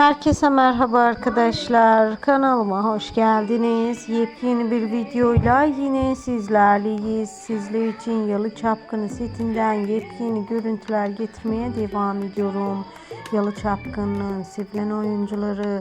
Herkese merhaba arkadaşlar. Kanalıma hoş geldiniz. Yepyeni bir videoyla yine sizlerleyiz. Sizler için Yalı Çapkını setinden yepyeni görüntüler getirmeye devam ediyorum. Yalı Çapkın'ın sevilen oyuncuları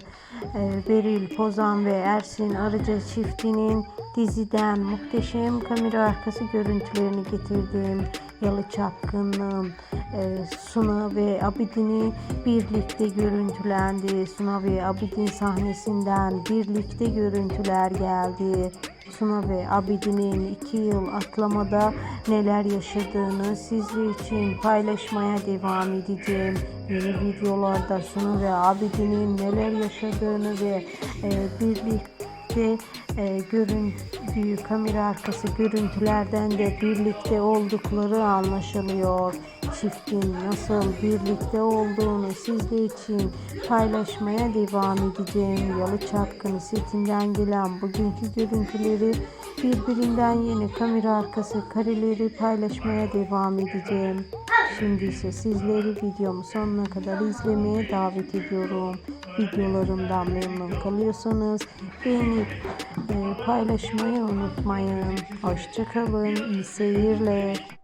e, Beril Pozan ve Ersin Arıca çiftinin diziden muhteşem kamera arkası görüntülerini getirdim. Yalı Çapkın'ın e, Suna ve Abidin'i birlikte görüntülendi. Suna ve Abidin sahnesinden birlikte görüntüler geldi. Suna ve Abidin'in iki yıl atlamada neler yaşadığını sizler için paylaşmaya devam edeceğim. Yeni videolarda Suna ve Abidin'in neler yaşadığını ve e, birlikte e, görüntü kamera arkası görüntülerden de birlikte oldukları anlaşılıyor. Çiftin nasıl birlikte olduğunu sizler için paylaşmaya devam edeceğim. Yalı Çapkını setinden gelen bugünkü görüntüleri birbirinden yeni kamera arkası kareleri paylaşmaya devam edeceğim. Şimdi ise sizleri videomu sonuna kadar izlemeye davet ediyorum. Videolarımdan memnun kalıyorsanız beğenip e, paylaşmayı unutmayın. Hoşçakalın, iyi seyirler.